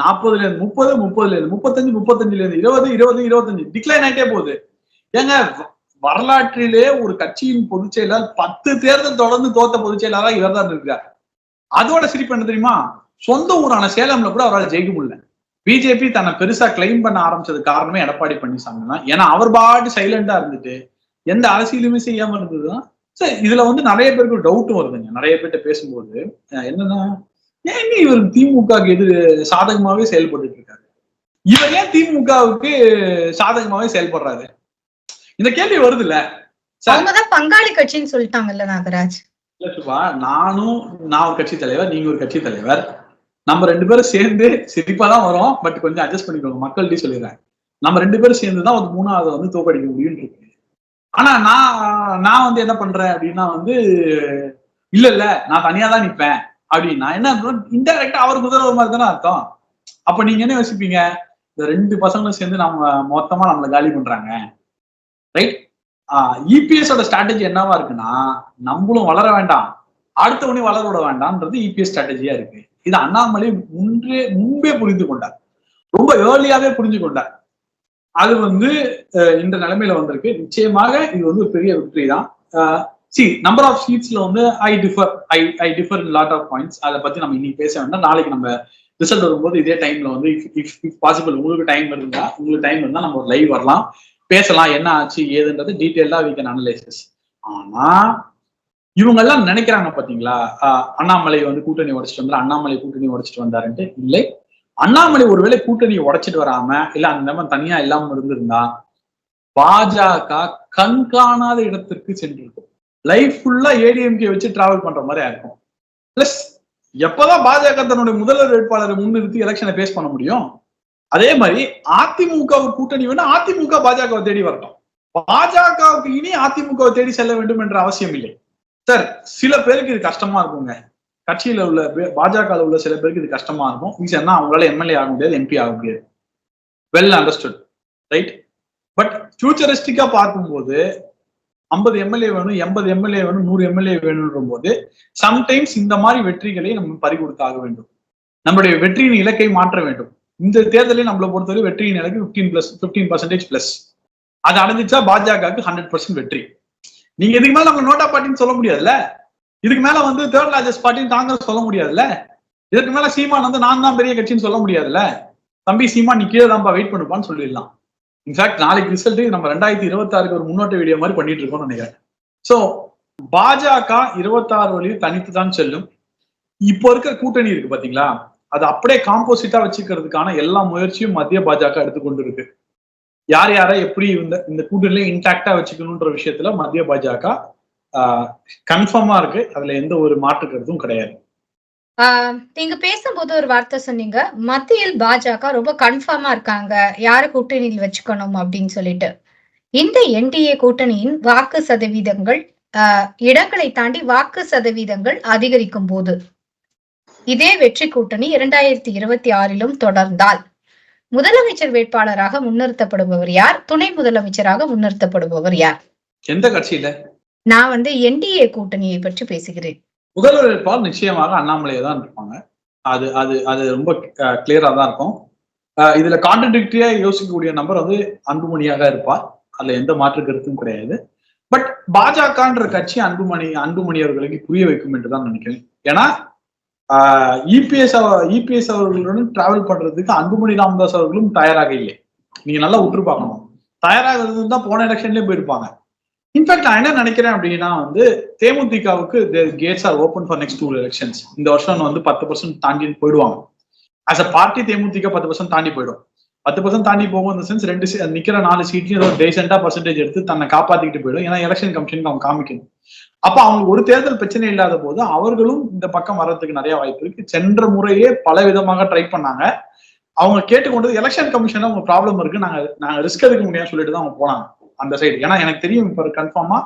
நாற்பதுல இருந்து முப்பது முப்பதுல இருந்து முப்பத்தஞ்சு முப்பத்தஞ்சுல இருந்து இருபது இருபது இருபத்தஞ்சு டிக்ளைன் ஆகிட்டே போகுது. ஏங்க வரலாற்றிலே ஒரு கட்சியின் பொதுச் செயலாளர் பத்து தேர்தல் தொடர்ந்து தோத்த பொதுச் செயலாளராக இவர் தான் இருக்கார் அதோட சிரிப்பு என்ன தெரியுமா? சொந்த ஊரான சேலம்ல கூட அவரால் ஜெயிக்க முடியல. பிஜேபி தன்னை பெருசா கிளைம் பண்ண ஆரம்பிச்சது காரணமே எடப்பாடி பழனிசாமி தான் ஏன்னா அவர் பாட்டு சைலண்டா இருந்துட்டு எந்த அரசியலுமே செய்யாம இருந்ததுதான். சரி இதுல வந்து நிறைய பேருக்கு டவுட்டும் வருதுங்க. நிறைய பேர்கிட்ட பேசும்போது என்னன்னா ஏன் இவர் திமுகவுக்கு எது சாதகமாவே செயல்பட்டு இருக்காரு? இவர் ஏன் திமுகவுக்கு சாதகமாவே செயல்படுறாரு? இந்த கேள்வி வருது இல்ல அவங்கதான் பங்காளி கட்சின்னு சொல்லிட்டாங்கல்ல நாகராஜ். இல்ல சுபா நானும் நான் ஒரு கட்சி தலைவர் நீங்க ஒரு கட்சி தலைவர். நம்ம ரெண்டு பேரும் சேர்ந்து சிரிப்பா தான் வரோம் பட் கொஞ்சம் அட்ஜஸ்ட் பண்ணிக்கோங்க. மக்கள்கிட்ட சொல்லிடுறேன். நம்ம ரெண்டு பேரும் சேர்ந்து தான் ஒரு மூணாவது வந்து தோக்கடிக்க முடியும்னு இருக்கு. ஆனா நான் நான் வந்து என்ன பண்றேன் அப்படின்னா வந்து இல்ல இல்ல நான் தனியா தான் நிப்பேன். அப்படின்னா என்ன இன்டெரக்டா அவர் முதல்வர் மாதிரி தானே அர்த்தம். அப்ப நீங்க என்ன யோசிப்பீங்க? இந்த ரெண்டு பசங்களும் சேர்ந்து நம்ம மொத்தமா நம்மளை காலி பண்றாங்க. ரைட் இபிஎஸோட ஸ்ட்ராட்டஜி என்னவா இருக்குன்னா நம்மளும் வளர வேண்டாம். அடுத்தவனையும் வளர விட வேண்டாம்ன்றது இபிஎஸ் ஸ்ட்ராட்டஜியா இருக்கு. இது அண்ணாமலை முன்றே முன்பே புரிந்து கொண்டார். ரொம்ப ஏர்லியாவே புரிஞ்சு கொண்டார். அது வந்து இந்த நிலைமையில வந்திருக்கு. நிச்சயமாக இது வந்து ஒரு பெரிய வெற்றி தான். சி நம்பர் ஆஃப் சீட்ஸ்ல வந்து I differ I I differ in lot of points அதை பத்தி நம்ம இன்னைக்கு பேச வேண்டாம். நாளைக்கு நம்ம ரிசல்ட் வரும்போது இதே டைம்ல வந்து இஃப் இஃப் பாசிபிள் உங்களுக்கு டைம் இருந்தா உங்களுக்கு டைம் இருந்தா நம்ம ஒரு லைவ் வரலாம். பேசலாம் என்ன ஆச்சு ஏதுன்றது டீட்டெயிலா வி கேன் analysis. ஆனா இவங்க எல்லாம் நினைக்கிறாங்க பாத்தீங்களா? அண்ணாமலை வந்து கூட்டணி உடைச்சிட்டு வந்தாரு? அண்ணாமலை கூட்டணி உடைச்சிட்டு வந்தாருன்ட்டு இல்லை. அண்ணாமலை ஒருவேளை கூட்டணி உடைச்சிட்டு வராம இல்ல அந்த மாதிரி தனியா இல்லாம இருந்திருந்தா பாஜக கண்காணாத இடத்திற்கு சென்றிருக்கும். லைஃப் ஃபுல்லா ஏடிஎம்கே வச்சு டிராவல் பண்ற மாதிரி இருக்கும் பிளஸ் எப்பதான் பாஜக தன்னுடைய முதல்வர் வேட்பாளரை முன்னிறுத்தி எலெக்ஷனை பேஸ் பண்ண முடியும்? அதே மாதிரி அதிமுக ஒரு கூட்டணி வேணும் அதிமுக பாஜகவை தேடி வரட்டும். பாஜகவுக்கு இனி அதிமுகவை தேடி செல்ல வேண்டும் என்ற அவசியம் இல்லை. சார் சில பேருக்கு இது கஷ்டமா இருக்குங்க. கட்சியில உள்ள பாஜக உள்ள சில பேருக்கு இது கஷ்டமா இருக்கும். ரீசன்னா அவங்களால எம்எல்ஏ ஆக முடியாது எம்பி ஆக முடியாது. வெல் அண்டர்ஸ்டுட் ரைட் பட் ஃபியூச்சரிஸ்டிக்கா பார்க்கும்போது ஐம்பது எம்எல்ஏ வேணும் எண்பது எம்எல்ஏ வேணும் நூறு எம்எல்ஏ வேணும்ன்ற போது சம்டைம்ஸ் இந்த மாதிரி வெற்றிகளை நம்ம பறி கொடுத்தாக வேண்டும். நம்முடைய வெற்றியின் இலக்கை மாற்ற வேண்டும். இந்த தேர்தலில் நம்மளை பொறுத்தவரை வெற்றியின் நிலைக்கு fifteen plus fifteen percentage plus அது அடைஞ்சிச்சா பாஜகவுக்கு ஹண்ட்ரட் பர்சன்ட் வெற்றி. நீங்க இதுக்கு மேல நம்ம நோட்டா பார்ட்டின்னு சொல்ல முடியாதுல்ல? இதுக்கு மேல வந்து தேர்ட் லார்ஜஸ்ட் பார்ட்டின்னு காங்கிரஸ் சொல்ல முடியாதுல்ல? இதுக்கு மேல சீமான் வந்து நான் தான் பெரிய கட்சின்னு சொல்ல முடியாதுல்ல? தம்பி சீமான் நீ கீழே தான்ப்பா வெயிட் பண்ணுப்பான்னு சொல்லிடலாம். இன்ஃபேக்ட் நாளைக்கு ரிசல்ட் நம்ம ரெண்டாயிரத்தி இருபத்தாறுக்கு ஒரு முன்னோட்ட வீடியோ மாதிரி பண்ணிட்டு இருக்கோம்னு நினைக்கிறேன். சோ பாஜக இருபத்தாறு வழியில் தனித்து தான் செல்லும். இப்போ இருக்கிற கூட்டணி இருக்கு பாத்தீங்களா? அது அப்படியே காம்போசிட்டா வச்சுக்கிறதுக்கான எல்லா முயற்சியும் மத்திய பாஜக எடுத்துக்கொண்டு இருக்கு யார் யாரை எப்படி இந்த இந்த கூட்டணியில இன்டாக்டா வச்சுக்கணுன்ற விஷயத்துல மத்திய பாஜக கன்ஃபார்மா இருக்கு. அதுல எந்த ஒரு மாற்று கருத்தும் கிடையாது. ஆஹ் நீங்க பேசும்போது ஒரு வார்த்தை சொன்னீங்க. மத்தியில் பாஜக ரொம்ப கன்ஃபார்மா இருக்காங்க. யார கூட்டணியில் வச்சுக்கணும் அப்படின்னு சொல்லிட்டு. இந்த என்டிஏ கூட்டணியின் வாக்கு சதவீதங்கள் ஆஹ் இடங்களை தாண்டி வாக்கு சதவீதங்கள் அதிகரிக்கும் போது இதே வெற்றி கூட்டணி இரண்டாயிரத்தி இருபத்தி ஆறிலும் தொடர்ந்தால். முதலமைச்சர் வேட்பாளராக முன்னிறுத்தப்படுபவர் யார்? துணை முதலமைச்சராக முன்னிறுத்தப்படுபவர் யார்? எந்த கட்சியில? நான் வந்து என்டிஏ கூட்டணியை பற்றி பேசுகிறேன். முதல்வர் வேட்பாளர் நிச்சயமாக அண்ணாமலையை தான் இருப்பாங்க. அது அது அது ரொம்ப கிளியரா தான் இருக்கும். இதுல கான்ட்ரடிக்டரியா யோசிக்கக்கூடிய நபர் வந்து அன்புமணியாக இருப்பார். அதுல எந்த மாற்று கருத்தும் கிடையாது. பட் பாஜகன்ற கட்சி அன்புமணி அன்புமணி அவர்களுக்கு புரிய வைக்கும் என்று தான் நினைக்கிறேன். ஏன்னா இபிஎஸ் இபிஎஸ் அவர்களுடன் டிராவல் பண்றதுக்கு அன்புமணி ராமதாஸ் அவர்களும் தயாராக இல்லை. நீங்க நல்லா உற்று பார்க்கணும். தயாராக இருந்தா போன எலெக்ஷன்லயே போயிருப்பாங்க. இன்ஃபேக்ட் நான் என்ன நினைக்கிறேன் அப்படின்னா வந்து தேமுதிகவுக்கு gates are open for next two elections இந்த வருஷம் வந்து பத்து பர்சன்ட் தாண்டி போயிடுவாங்க. ஆஸ் அ பார்ட்டி தேமுதிக பத்து பர்சன்ட் தாண்டி போயிடும். பத்து பர்சன்ட் தாண்டி போகும் இந்த சென்ஸ் ரெண்டு நிக்கிற நாலு சீட்லயும் ஏதோ டேசென்டா பர்சன்டேஜ் எடுத்து தன்னை காப்பாத்திக்கிட்டு போயிடும். ஏன்னா எலெக்ஷன் கமிஷனுக்கு அவங்க காமிக்கணும். அப்ப அவங்களுக்கு ஒரு தேர்தல் பிரச்சனை இல்லாத போது அவர்களும் இந்த பக்கம் வர்றதுக்கு நிறைய வாய்ப்பு இருக்கு. சென்ற முறையே பல விதமாக ட்ரை பண்ணாங்க. அவங்க கேட்டுக்கொண்டது எலெக்ஷன் கமிஷன்ல அவங்க ப்ராப்ளம் இருக்கு. நாங்க நாங்க ரிஸ்க் எடுக்க முடியாது சொல்லிட்டு தான் அவங்க போனாங்க அந்த சைடு ஏன்னா எனக்கு தெரியும் இப்ப கன்ஃபார்மா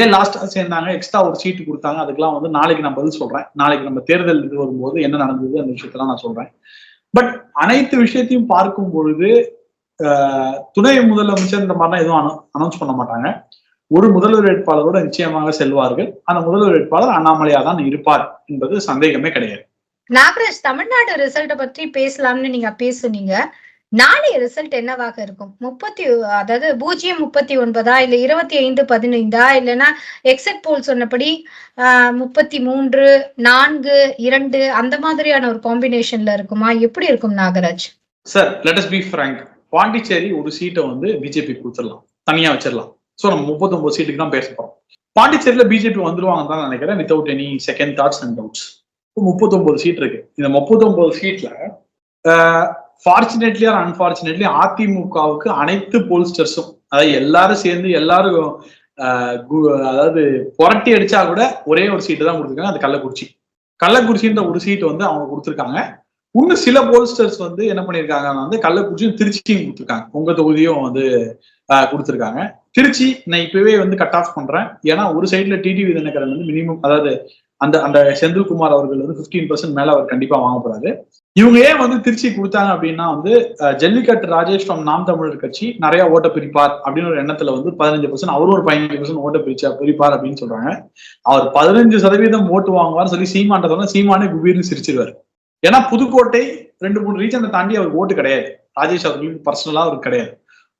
ஏன் லாஸ்டா சேர்ந்தாங்க? எக்ஸ்ட்ரா ஒரு சீட்டு கொடுத்தாங்க. அதுக்கெல்லாம் வந்து நாளைக்கு நான் பதில் சொல்றேன். நாளைக்கு நம்ம தேர்தல் இது வரும்போது என்ன நடந்தது அந்த விஷயத்தெல்லாம் நான் சொல்றேன். பட் அனைத்து விஷயத்தையும் பார்க்கும் பொழுது ஆஹ், துணை முதலமைச்சர் இந்த மாதிரிலாம் எதுவும் அனௌன்ஸ் பண்ண மாட்டாங்க. ஒரு முதல்வர் வேட்பாளரோட நிச்சயமாக செல்வார்கள். அந்த முதல்வர் வேட்பாளர் அண்ணாமலையா தான் இருப்பார் என்பது சந்தேகமே கிடையாது. நாகராஜ் தமிழ்நாடு ரிசல்ட்டை பற்றி பேசலாம்னு நீங்க பேசுனீங்க. நாளைய ரிசல்ட் என்னவாக இருக்கும்? முப்பத்தி அதாவது பூஜ்ஜியம் முப்பத்தி ஒன்பதா இல்ல இருபத்தி ஐந்து பதினைந்தா? இல்லைன்னா எக்ஸட் போல் சொன்னபடி முப்பத்தி மூன்று நான்கு இரண்டு அந்த மாதிரியான ஒரு காம்பினேஷன்ல இருக்குமா? எப்படி இருக்கும் Nagaraj? Sir let us be frank Pondicherry ஒரு சீட்டை வந்து பிஜேபி கொடுத்துடலாம். தனியா வச்சிடலாம். ஸோ நம்ம முப்பத்தொன்பது சீட்டுக்கு தான் பேச போறோம். பாண்டிச்சேரியில பிஜேபி வந்துருவாங்கன்னு தான் நினைக்கிறேன் without any second thoughts and doubts முப்பத்தொன்பது சீட் இருக்கு. இந்த முப்பத்தொன்பது சீட்ல ஃபார்ச்சுனேட்லி ஆர் அன்பார்ச்சுனேட்லி அதிமுகவுக்கு அனைத்து போல்ஸ்டர்ஸும் அதாவது எல்லாரும் சேர்ந்து எல்லாரும் ஆஹ் அதாவது புரட்டி அடிச்சா கூட ஒரே ஒரு சீட்டு தான் கொடுத்துருக்காங்க அது கள்ளக்குறிச்சி. கள்ளக்குறிச்சின்ற ஒரு சீட் வந்து அவங்க கொடுத்துருக்காங்க. இன்னும் சில போல்ஸ்டர்ஸ் வந்து என்ன பண்ணியிருக்காங்கன்னா வந்து கள்ளக்குறிச்சியும் திருச்சியும் கொடுத்துருக்காங்க. உங்க தொகுதியும் வந்து ஆஹ் கொடுத்துருக்காங்க. திருச்சி நான் இப்பவே வந்து கட் ஆஃப் பண்றேன். ஏன்னா ஒரு சைட்ல டிடிவி தினகரன் வந்து மினிமம் அதாவது அந்த அந்த செந்தில்குமார் அவர்கள் வந்து 15% பர்சன்ட் மேல அவர் கண்டிப்பா வாங்க போறாரு. இவங்க ஏன் வந்து திருச்சி கொடுத்தாங்க அப்படின்னா வந்து ஜல்லிக்கட்டு ராஜேஷ் ஃப்ரம் நாம் தமிழர் கட்சி நிறைய ஓட்ட பிரிப்பார் அப்படின்னு ஒரு எண்ணத்துல வந்து பதினஞ்சு பர்சன்ட் அவரும் ஒரு பதினஞ்சு பர்சன்ட் ஓட்ட பிரிச்சா பிரிப்பார் அப்படின்னு சொல்றாங்க. அவர் பதினஞ்சு சதவீதம் ஓட்டு வாங்குவார் சொல்லி சீமான்ட்ட சொன்னா சீமானே குபீர்னு சிரிச்சிருவாரு. ஏன்னா புதுக்கோட்டை ரெண்டு மூணு ரீஜனை தாண்டி அவருக்கு ஓட்டு கிடையாது. ராஜேஷ் அவர்களுக்கு பர்சனலா அவருக்கு கிடையாது.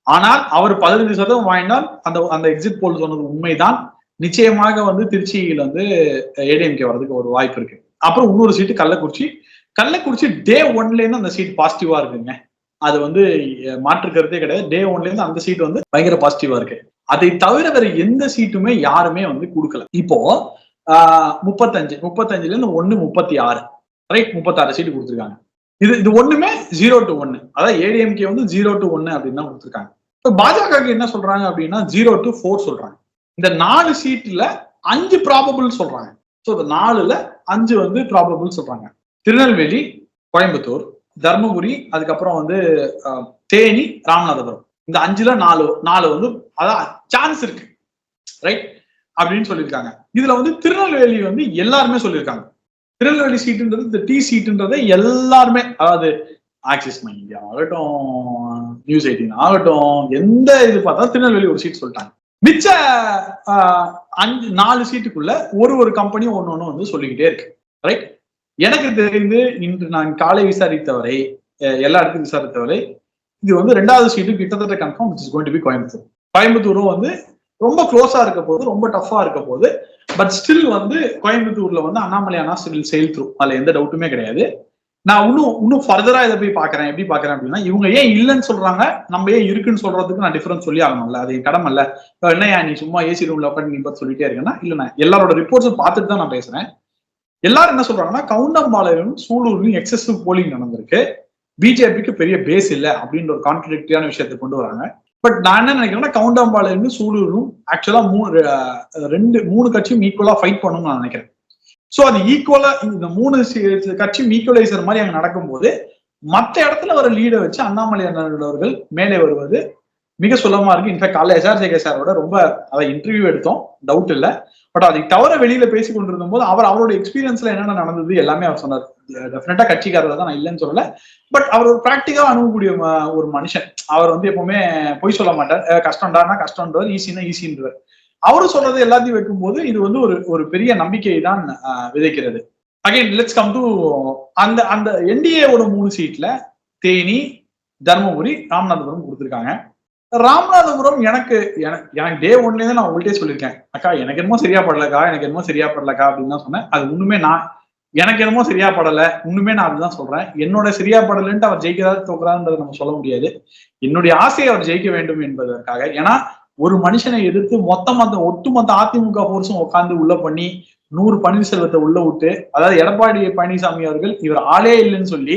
ஆனால் அவர் பதினஞ்சு சதவீதம் வாங்கினால் அந்த அந்த எக்ஸிட் போல் சொன்னது உண்மைதான். நிச்சயமாக வந்து திருச்சியில வந்து ஏடிஎம்கே வர்றதுக்கு ஒரு வாய்ப்பு இருக்கு. அப்புறம் இன்னொரு சீட்டு கள்ளக்குறிச்சி. கள்ளக்குறிச்சி டே ஒன்ல இருந்து அந்த சீட் பாசிட்டிவா இருக்குங்க. அது வந்து மாற்றுக்கிறதே மாற்று கிடையாது. டே ஒன்ல இருந்து அந்த சீட் வந்து பயங்கர பாசிட்டிவா இருக்கு. அதை தவிர வேற எந்த சீட்டுமே யாருமே வந்து கொடுக்கல. இப்போ ஆஹ், முப்பத்தஞ்சு. முப்பத்தஞ்சுல இருந்து ஒன்னு முப்பத்தி ஆறு. ரைட் முப்பத்தாறு சீட்டு கொடுத்துருக்காங்க. இது இது ஒண்ணுமே ஜீரோ டு ஒன்னு அதாவது ஏடிஎம்கே வந்து ஜீரோ டு ஒன்னு அப்படின்னு தான் கொடுத்துருக்காங்க. இப்போ பாஜக என்ன சொல்றாங்க அப்படின்னா ஜீரோ டு ஃபோர் சொல்றாங்க. இந்த நாலு சீட்ல அஞ்சு ப்ராபபிள் சொல்றாங்க. ஸோ இந்த நாலுல அஞ்சு வந்து ப்ராபபிள் சொல்றாங்க. திருநெல்வேலி கோயம்புத்தூர் தர்மபுரி அதுக்கப்புறம் வந்து தேனி ராமநாதபுரம். இந்த அஞ்சுல நாலு நாலு வந்து அதான் சான்ஸ் இருக்கு. ரைட் அப்படின்னு சொல்லியிருக்காங்க. இதுல வந்து திருநெல்வேலி வந்து எல்லாருமே சொல்லியிருக்காங்க. திருநெல்வேலி சீட்டுன்றது இந்த டி சீட்டுன்றதை எல்லாருமே அதாவது ஆக்சிஸ் மை இந்தியா ஆகட்டும் நியூஸ் எயிட்டீன் ஆகட்டும் எந்த இது பார்த்தா திருநெல்வேலி ஒரு சீட் சொல்லிட்டாங்க. மிச்ச அஞ்சு நாலு சீட்டுக்குள்ள ஒரு ஒரு கம்பெனியும் ஒன்னு ஒன்று வந்து சொல்லிக்கிட்டே இருக்கு. ரைட் எனக்கு தெரிந்து இன்று நான் காலை விசாரித்தவரை எல்லா இடத்துக்கும் விசாரித்தவரை இது வந்து ரெண்டாவது சீட்டு கிட்டத்தட்ட confirm it's going to be Coimbatore கோயம்புத்தூரும் வந்து ரொம்ப க்ளோஸா இருக்க போது ரொம்ப டஃபா இருக்க போது பட் ஸ்டில் வந்து கோயம்புத்தூர்ல வந்து அண்ணாமலை அண்ணா ஸ்டில் செயல் த்ரூ அதுல எந்த டவுட்டுமே கிடையாது. நான் இன்னும் இன்னும் ஃபர்தரா இதை போய் பாக்குறேன் எப்படி பாக்குறேன் அப்படின்னா இவங்க ஏன் இல்லைன்னு சொல்றாங்க நம்ம ஏன் இருக்குன்னு சொல்றதுக்கு நான் டிஃபரன்ஸ் சொல்லி ஆகணும்ல. அது என் கடமை இல்ல. என்னையா நீ சும்மா ஏசி ரூம்ல உட்காந்து நீ பார்த்து சொல்லிட்டே இருக்கேன்னா இல்ல நான் எல்லாரோட ரிப்போர்ட்ஸும் பார்த்துட்டு தான் நான் பேசுறேன். எல்லாரும் என்ன சொல்றாங்கன்னா கவுண்டம்பாளையம் சூலூர்லயும் எக்ஸசிவ் போலிங் நடந்திருக்கு. பிஜேபிக்கு பெரிய பேஸ் இல்லை அப்படின்ற ஒரு கான்ட்ரடிக்டியான விஷயத்தை கொண்டு வராங்க. பட் நான் என்ன நினைக்கிறேன்னா கவுண்டம்பாளையம் சூலூரும் ஆக்சுவலா மூணு ரெண்டு மூணு கட்சியும் ஈக்குவலா ஃபைட் பண்ணணும்னு நான் நினைக்கிறேன். சோ அது ஈக்குவலா இந்த மூணு கட்சியும் ஈக்குவலைசர் மாதிரி அங்க நடக்கும்போது மற்ற இடத்துல வர லீடை வச்சு அண்ணாமலை அவர்கள் மேலே வருவது மிக சுலமா இருக்கு. இன்ஃபேக்ட் காலைல எஸ்ஆர் சாரோட ரொம்ப அதை இன்டர்வியூ எடுத்தோம். டவுட் இல்ல. பட் அதை தவிர வெளியில பேசி கொண்டிருந்த போது அவர் அவரோட எக்ஸ்பீரியன்ஸ்ல என்னென்ன நடந்தது எல்லாமே அவர் சொன்னார். டெஃபினட்டா கட்சிக்காரர் தான் நான் இல்லைன்னு சொல்லல. பட் அவர் ஒரு பிராக்டிக்கா அணுகக்கூடிய ஒரு மனுஷன். அவர் வந்து எப்பவுமே பொய் சொல்ல மாட்டார். அஹ் கஷ்டம்டானா கஷ்டம்ன்றவர் ஈஸினா ஈஸின்றவர். அவரு சொல்றது எல்லாத்தையும் வைக்கும்போது இது வந்து ஒரு ஒரு பெரிய நம்பிக்கையை தான் விதைக்கிறது. அகைன் லெட்ஸ் கம் டு அந்த அந்த என்டிஏவோட மூணு சீட்ல தேனி தர்மபுரி ராமநாதபுரம் கொடுத்துருக்காங்க. ராமநாதபுரம் எனக்கு எனக்கு டே ஒன்லேயே நான் உங்கள்கிட்டயே சொல்லியிருக்கேன். அக்கா எனக்கு என்னமோ சரியா படலக்கா எனக்கு என்னமோ சரியா படலக்கா அப்படின்னு தான் சொன்னேன். அது ஒண்ணுமே நான் எனக்கு என்னமோ சரியா படல ஒண்ணுமே நான் அதுதான் சொல்றேன். என்னோட சரியா படலன்ட்டு அவர் ஜெயிக்கிறாரு தோக்குறாருன்றது நம்ம சொல்ல முடியாது. என்னுடைய ஆசையை அவர் ஜெயிக்க வேண்டும் என்பதற்காக ஏன்னா ஒரு மனுஷனை எதிர்த்து மொத்தம் அந்த ஒட்டுமொத்த அதிமுக போர்ஸும் உட்காந்து உள்ள பண்ணி நூறு பன்னீர்செல்வத்தை உள்ள விட்டு அதாவது எடப்பாடி பழனிசாமி அவர்கள் இவர் ஆளே இல்லைன்னு சொல்லி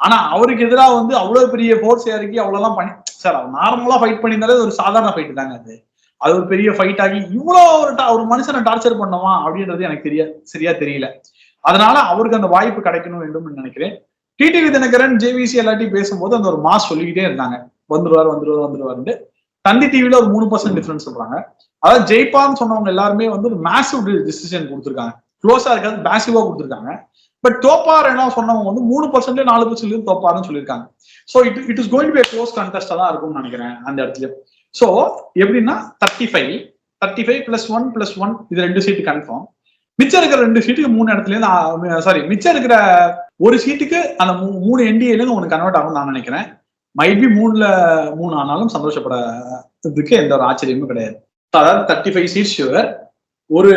ஆனா அவருக்கு எதிராக வந்து அவ்வளவு பெரிய ஃபோர்ஸ் இறக்கி அவ்வளவுலாம் பண்ணி சார் அவர் நார்மலா ஃபைட் பண்ணியிருந்தாலே ஒரு சாதாரண ஃபைட் தாங்க அது. அது ஒரு பெரிய ஃபைட் ஆகி இவ்வளவு ஒரு ஒரு மனுஷனை டார்ச்சர் பண்ணுமா அப்படின்றது எனக்கு தெரிய சரியா தெரியல. அதனால அவருக்கு அந்த வாய்ப்பு கிடைக்கணும் வேண்டும் நினைக்கிறேன். டிடிவி தினகரன் ஜேவிசி எல்லாத்தையும் பேசும்போது அந்த ஒரு மாஸ் சொல்லிக்கிட்டே இருந்தாங்க. வந்துருவார் வந்துருவார் வந்துருவாருன்னு தந்தி டிவில ஒரு மூணு பர்சன்ட் டிஃபரன்ஸ் சொல்றாங்க. அதாவது ஜெய்பான்னு சொன்னவங்க எல்லாருமே வந்து ஒரு மேசிவ் டிசிஷன் கொடுத்துருக்காங்க. க்ளோஸா இருக்காது மேசிவா கொடுத்துருக்காங்க. பட் தோப்பார் என்ன சொன்னவங்க வந்து மூணு பர்சன்ட்ல நாலு பர்சன்ட்லயும் தோப்பாருன்னு சொல்லியிருக்காங்க. So it it is going to close கண்டஸ்டா தான் இருக்கும்னு நினைக்கிறேன் அந்த இடத்துல. ஸோ எப்படின்னா thirty five thirty five plus one plus one இது ரெண்டு சீட்டு கன்ஃபார்ம் மிச்சம் இருக்கிற ரெண்டு சீட்டுக்கு மூணு இடத்துல இருந்து சாரி மிச்சம் இருக்கிற ஒரு சீட்டுக்கு அந்த மூணு என்டிஏல இருந்து உனக்கு கன்வெர்ட் ஆகும் நான் நினைக்கிறேன். மைட் பி மூணுல மூணு ஆனாலும் சந்தோஷப்படுறதுக்கு எந்த ஒரு ஆச்சரியமும் கிடையாது. அதாவது தேர்ட்டி ஃபைவ் சீட் ஷுவர் ஒரு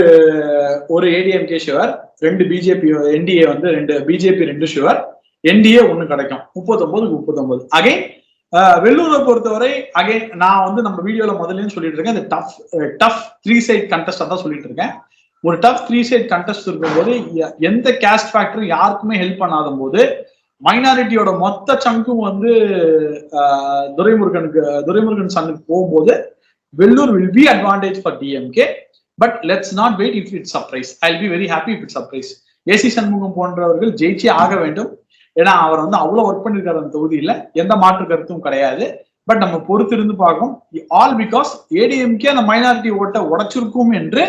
ஒரு ஏடிஎம்கே ஷுவர் ரெண்டு பிஜேபி என்டிஏ வந்து ரெண்டு பிஜேபி ரெண்டு ஷுவர் என்டிஏ ஒன்று கிடைக்கும். முப்பத்தொன்பதுக்கு முப்பத்தொன்பது. அகைன் வெள்ளூரை பொறுத்தவரை அகைன் நான் வந்து நம்ம வீடியோல முதல்லயும் சொல்லிட்டு இருக்கேன் இந்த டஃப் டஃப் த்ரீ சைட் கண்டஸ்டா தான் சொல்லிட்டு இருக்கேன். ஒரு டஃப் த்ரீ சைட் கண்டஸ்ட் இருக்கும்போது எந்த கேஸ்ட் ஃபேக்டரும் யாருக்குமே ஹெல்ப் பண்ணாத போது மைனாரிட்டியோட மொத்த சங்கும் வந்து துரைமுருகனுக்கு துரைமுருகன் சங்குக்கு போகும்போது Vellore will be advantage for DMK but let's not wait if it surprise I be very happy if it surprise AC Shanmugam போன்றவர்கள் ஜெயிச்சே ஆக வேண்டும். ஏன்னா அவர் வந்து அவ்வளவு ஒர்க் பண்ணிருக்காரு அந்த தொகுதியில. எந்த மாற்று கருத்தும் கிடையாது. பட் நம்ம பொறுத்திருந்து பார்க்கும் ஆல் பிகாஸ் ஏடிஎம்கே அந்த மைனாரிட்டி ஓட்டை உடைச்சிருக்கும் என்று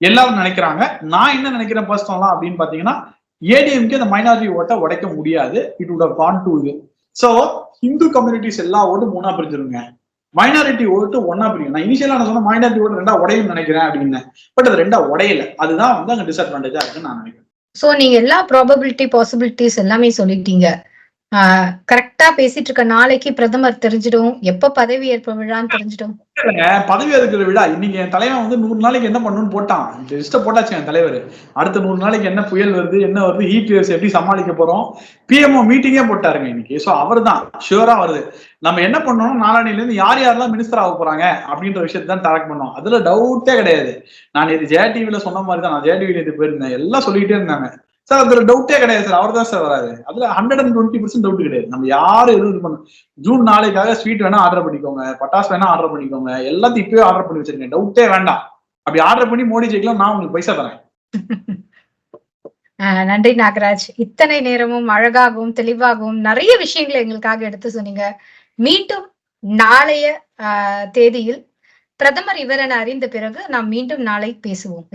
எல்லாரும் நினைக்கிறாங்க. நான் என்ன நினைக்கிறேன் பர்சனலா அப்படின்னு பாத்தீங்கன்னா ஏடிஎம்கே அந்த மைனாரிட்டி ஓட்டை உடைக்க முடியாது. இட் உட் கான் டு இது ஸோ ஹிந்து கம்யூனிட்டிஸ் எல்லா ஓட்டும் மூணா பிரிஞ்சிருங்க. மைனாரிட்டி ஓட்டு ஒன்னா பிரியும். நான் இனிஷியலா நான் சொன்ன மைனாரிட்டி ஓட்டு ரெண்டா உடையும் நினைக்கிறேன் அப்படின்னு. பட் அது ரெண்டா உடையல. அதுதான் வந்து அங்க டிஸ்அட்வான்டேஜா இருக்குன்னு நான் நினைக்கிறேன். சோ நீங்க எல்லா ப்ராபபிலிட்டி பாசிபிலிட்டிஸ் எல்லாமே சொல்லிட்டீங்க. கரெக்டா பேசிட்டு இருக்க நாளைக்கு பிரதமர் தெரிஞ்சிடும். எப்ப பதவி ஏற்ப விழான்னு தெரிஞ்சிடும். பதவி ஏற்கிற விழா. இன்னைக்கு என் தலைவன் வந்து நூறு நாளைக்கு என்ன பண்ணணும்னு போட்டான். லிஸ்ட போட்டாச்சு என் தலைவர். அடுத்த நூறு நாளைக்கு என்ன புயல் வருது என்ன வருது ஹீட் வேவ்ஸ் எப்படி சமாளிக்க போறோம்? பிஎம்ஓ மீட்டிங்கே போட்டாருங்க இன்னைக்கு. சோ அவர் தான் ஷுவரா வருது. நம்ம என்ன பண்ணணும்? நாளானில இருந்து யார் யாரெல்லாம் மினிஸ்டர் ஆக போறாங்க அப்படின்ற விஷயத்தை தான் ட்ராக் பண்ணோம் அதுல டவுட்டே கிடையாது. நான் இது ஜெயா டிவில சொன்ன மாதிரி தான் நான் ஜெயா டிவி இது போயிருந்தேன். எல்லாம் சொல்லிக்கிட்டே இருந்தாங்க. சார் அதுல டவுட்டே கிடையாது சார். அவர் தான் சார் வராது அதுல hundred and twenty percent doubt கிடையாது. நம்ம யாரும் எதுவும் இது பண்ண ஜூன் நாளைக்காக ஸ்வீட் வேணா ஆர்டர் பண்ணிக்கோங்க. பட்டாசு வேணா ஆர்டர் பண்ணிக்கோங்க. எல்லாத்தையும் இப்பவே ஆர்டர் பண்ணி வச்சிருக்கேன் டவுட்டே வேண்டாம். அப்படி ஆர்டர் பண்ணி மோடி ஜெயிக்கலாம் நான் உங்களுக்கு பைசா தரேன். ஆஹ் நன்றி நாகராஜ். இத்தனை நேரமும் அழகாகவும் தெளிவாகவும் நிறைய விஷயங்களை எங்களுக்காக எடுத்து சொன்னீங்க. மீண்டும் நாளைய ஆஹ் தேதியில் பிரதமர் இவர் என அறிந்த பிறகு நாம் மீண்டும் நாளை பேசுவோம்.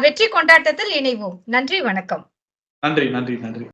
வெற்றி கொண்டாட்டத்தில் இணைவோம். நன்றி வணக்கம். நன்றி நன்றி நன்றி.